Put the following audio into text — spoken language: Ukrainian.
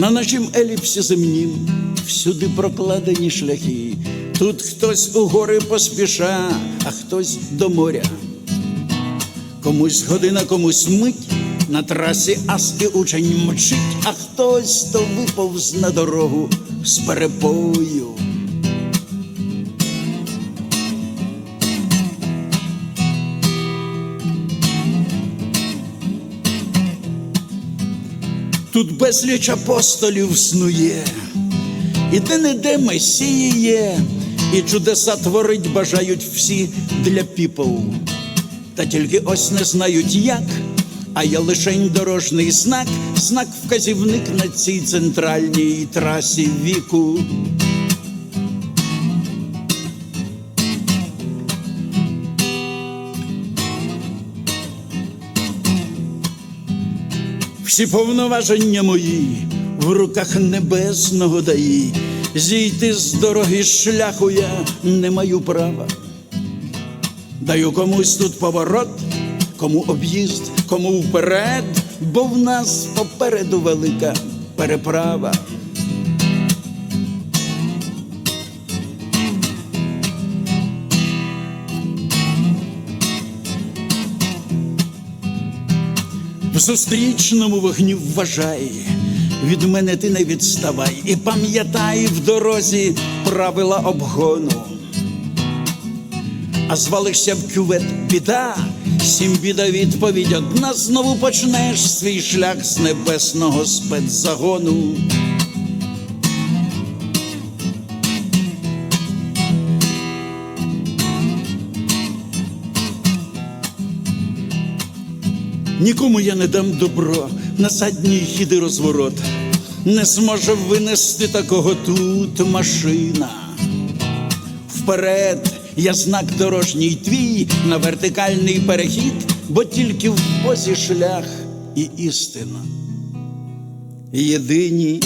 На нашім еліпсі земнім всюди прокладені шляхи. Тут хтось у гори поспіша, а хтось до моря. Комусь година, комусь мить, на трасі асти учень мчить, а хтось то виповз на дорогу з перепою. Тут безліч апостолів снує, і де не де месії є, і чудеса творить бажають всі для піпов. Та тільки ось не знають як, а я лишень дорожній знак, знак вказівник на цій центральній трасі віку. Всі повноваження мої в руках небесного даї. Зійти з дороги шляху я не маю права. Даю комусь тут поворот, кому об'їзд, кому вперед, бо в нас попереду велика переправа. В зустрічному вогні вважай, від мене ти не відставай, і пам'ятай в дорозі правила обгону. А звалишся в кювет біда, сім біда відповідь одна, знову почнеш свій шлях з небесного спецзагону. Нікому я не дам добро на задній хід і розворот. Не зможе винести такого тут машина. Вперед я знак дорожній твій на вертикальний перехід, бо тільки в позі шлях і істина. Єдині